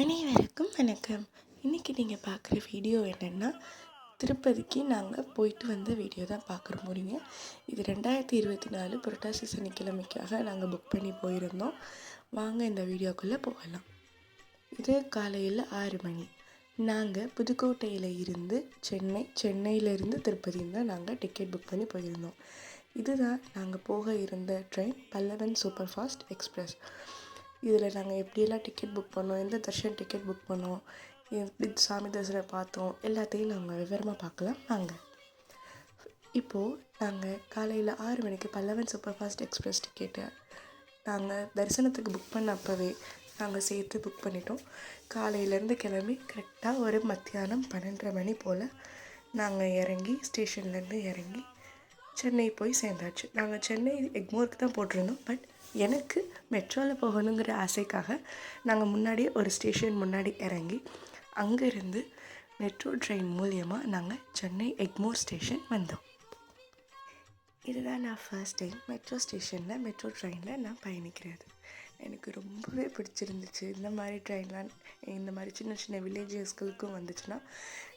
அனைவருக்கும் வணக்கம். இன்றைக்கி நீங்கள் பார்க்குற வீடியோ என்னென்னா திருப்பதிக்கு நாங்கள் போயிட்டு வந்த வீடியோ தான் பார்க்குற முடியுங்க இது ரெண்டாயிரத்தி இருபத்தி நாலு புரட்டாசி சனிக்கிழமைக்காக நாங்கள் புக் பண்ணி போயிருந்தோம். வாங்க இந்த வீடியோக்குள்ளே போகலாம். இது காலையில் ஆறு மணி. நாங்கள் புதுக்கோட்டையில் இருந்து சென்னை சென்னையிலேருந்து திருப்பதியும் தான் நாங்கள் டிக்கெட் புக் பண்ணி போயிருந்தோம். இதுதான் நாங்கள் போக இருந்த train Pallavan super fast express இதில் நாங்கள் எப்படியெல்லாம் டிக்கெட் புக் பண்ணோம் எந்த தர்ஷன் டிக்கெட் புக் பண்ணோம் எப்படி சாமி தரிசனம் பார்த்தோம் எல்லாத்தையும் நாங்கள் விவரமாக பார்க்கலாம். வாங்க. இப்போது நாங்கள் காலையில் ஆறு மணிக்கு Pallavan super fast express ticket நாங்கள் தரிசனத்துக்கு புக் பண்ண அப்போவே நாங்கள் சேர்த்து புக் பண்ணிட்டோம். காலையிலேருந்து கிளம்பி கரெக்டாக ஒரு மத்தியானம் பன்னெண்டரை மணி போல் நாங்கள் இறங்கி ஸ்டேஷன்லேருந்து இறங்கி சென்னை போய் சேர்ந்தாச்சு. நாங்கள் சென்னை எக்மோருக்கு தான் போட்டிருந்தோம். பட் எனக்கு மெட்ரோவில் போகணுங்கிற ஆசைக்காக நாங்கள் முன்னாடியே ஒரு ஸ்டேஷன் முன்னாடி இறங்கி அங்கேருந்து மெட்ரோ ட்ரெயின் மூலியமாக நாங்கள் சென்னை எக்மோர் ஸ்டேஷன் வந்தோம். இதுதான் நான் ஃபர்ஸ்ட் டைம் மெட்ரோ ஸ்டேஷனில் மெட்ரோ ட்ரெயினில் நான் பயணிக்கிறது. எனக்கு ரொம்பவே பிடிச்சிருந்துச்சு. இந்த மாதிரி ட்ரெயின்லாம் இந்த மாதிரி சின்ன சின்ன வில்லேஜஸ்களுக்கும் வந்துச்சுன்னா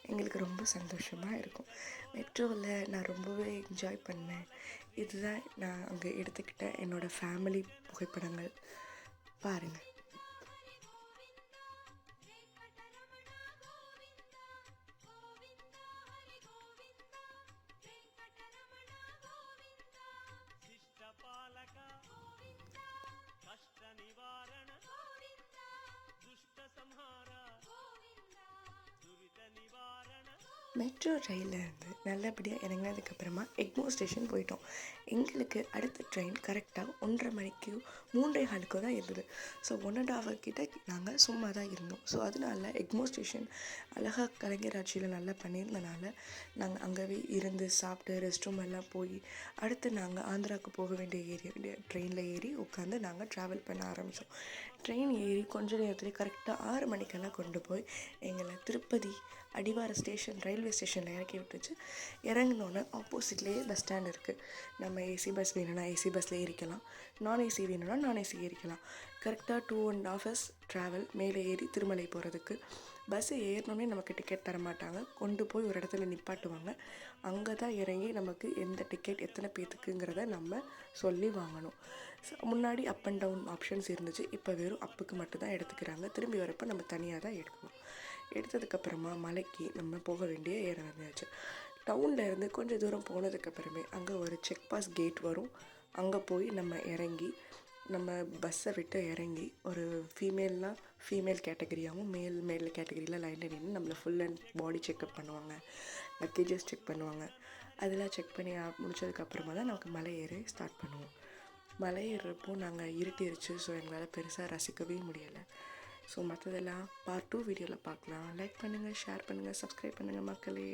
எங்களுக்கு ரொம்ப சந்தோஷமாக இருக்கும். மெட்ரோவில் நான் ரொம்பவே என்ஜாய் பண்ணேன். இதுதான் நான் அங்கே எடுத்துக்கிட்ட என்னோடய ஃபேமிலி புகைப்படங்கள். பாருங்கள் மெட்ரோ ரயிலில் இருந்து நல்லபடியாக இறங்கினதுக்கப்புறமா எக்மோ ஸ்டேஷன் போயிட்டோம். எங்களுக்கு அடுத்த ட்ரெயின் கரெக்டாக ஒன்றரை மணிக்கு மூன்றே காலுக்கோ தான் இருந்தது. ஸோ ஒன் அண்ட் ஹாஃப் கிட்ட நாங்கள் சும்மா தான் இருந்தோம். ஸோ அதனால எக்மோ ஸ்டேஷன் அழகாக கலைஞர் ஆட்சியில் நல்லா பண்ணியிருந்தனால நாங்கள் அங்கேவே இருந்து சாப்பிட்டு ரெஸ்ட் ரூம் எல்லாம் போய் அடுத்து நாங்கள் ஆந்திராவுக்கு போக வேண்டிய ஏரியா ட்ரெயினில் ஏறி உட்காந்து நாங்கள் ட்ராவல் பண்ண ஆரம்பித்தோம் ட்ரெயின் ஏறி கொஞ்ச நேரத்துலேயே கரெக்டாக ஆறு மணிக்கெல்லாம் கொண்டு போய் எங்களை திருப்பதி அடிவார ஸ்டேஷன் ரயில்வே ஸ்டேஷனில் இறக்கி விட்டுச்சு. இறங்கினோன்னே ஆப்போசிட்லேயே பஸ் ஸ்டாண்ட் இருக்குது நம்ம நம்ம ஏசி பஸ் வேணும்னா ஏசி பஸ்ஸில் ஏறிக்கலாம். நான் ஏசி வேணும்னா நான் ஏசி ஏறிக்கலாம். கரெக்டாக two and half hours travel மேலே ஏறி திருமலை போகிறதுக்கு பஸ்ஸு ஏறினோடனே நமக்கு டிக்கெட் தர மாட்டாங்க. கொண்டு போய் ஒரு இடத்துல நிப்பாட்டுவாங்க. அங்கே தான் இறங்கி நமக்கு எந்த டிக்கெட் எத்தனை பேத்துக்குங்கிறத நம்ம சொல்லி வாங்கணும். முன்னாடி அப் அண்ட் டவுன் ஆப்ஷன்ஸ் இருந்துச்சு. இப்போ வெறும் அப்புக்கு மட்டும்தான் எடுத்துக்கிறாங்க. திரும்பி வரப்போ நம்ம தனியாக தான் எடுக்கணும். எடுத்ததுக்கப்புறமா மலைக்கு நம்ம போக வேண்டிய இடம் வந்தாச்சு டவுனில் இருந்து கொஞ்சம் தூரம் போனதுக்கப்புறமே அங்கே ஒரு செக் பாஸ் கேட் வரும். அங்கே போய் நம்ம இறங்கி நம்ம பஸ்ஸை விட்டு இறங்கி ஒரு ஃபீமேல்னால் ஃபீமேல் கேட்டகரியாகவும் மேல் மேல் கேட்டகரியில் லைனில் நின்று நம்மளை ஃபுல் அண்ட் பாடி செக்அப் பண்ணுவாங்க. லக்கேஜஸ் செக் பண்ணுவாங்க. அதெல்லாம் செக் பண்ணி முடிச்சதுக்கப்புறமா தான் நமக்கு மலை ஏற ஸ்டார்ட் பண்ணுவோம். மலை ஏறுறப்போ நாங்கள் இருட்டிருச்சு. ஸோ எங்களால் பெருசாக ரசிக்கவே முடியலை. ஸோ மற்றதெல்லாம் பார்ட் டூ வீடியோவில் பார்க்கலாம். லைக் பண்ணுங்கள் ஷேர் பண்ணுங்கள் சப்ஸ்கிரைப் பண்ணுங்கள் மக்களே.